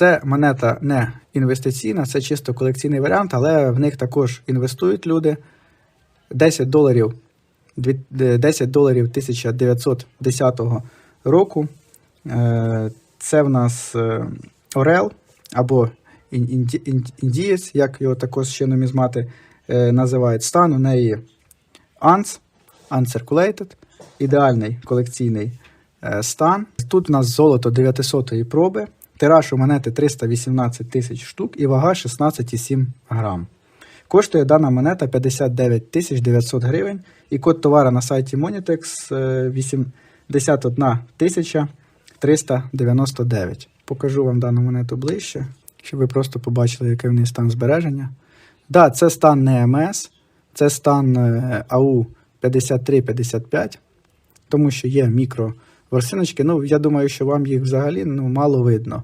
Це монета не інвестиційна, це чисто колекційний варіант, але в них також інвестують люди. 10 доларів, 10 доларів 1910 року. Е, Це в нас е, Орел або ін- індієць, як його також ще нумізмати е, називають. Стан у неї ANS, Uncirculated, ідеальний колекційний е, стан. Тут у нас золото 900-ї проби, тираж у монети 318 тисяч штук і вага 16,7 грам. Коштує дана монета 59 тисяч 900 гривень і код товару на сайті Monitex е, 81 тисяча 399. Покажу вам дану монету ближче, щоб ви просто побачили, який в неї стан збереження. Да, це стан не МС, це стан е, АУ 5355, тому що є мікро ворсиночки. Ну, я думаю, що вам їх взагалі ну, мало видно.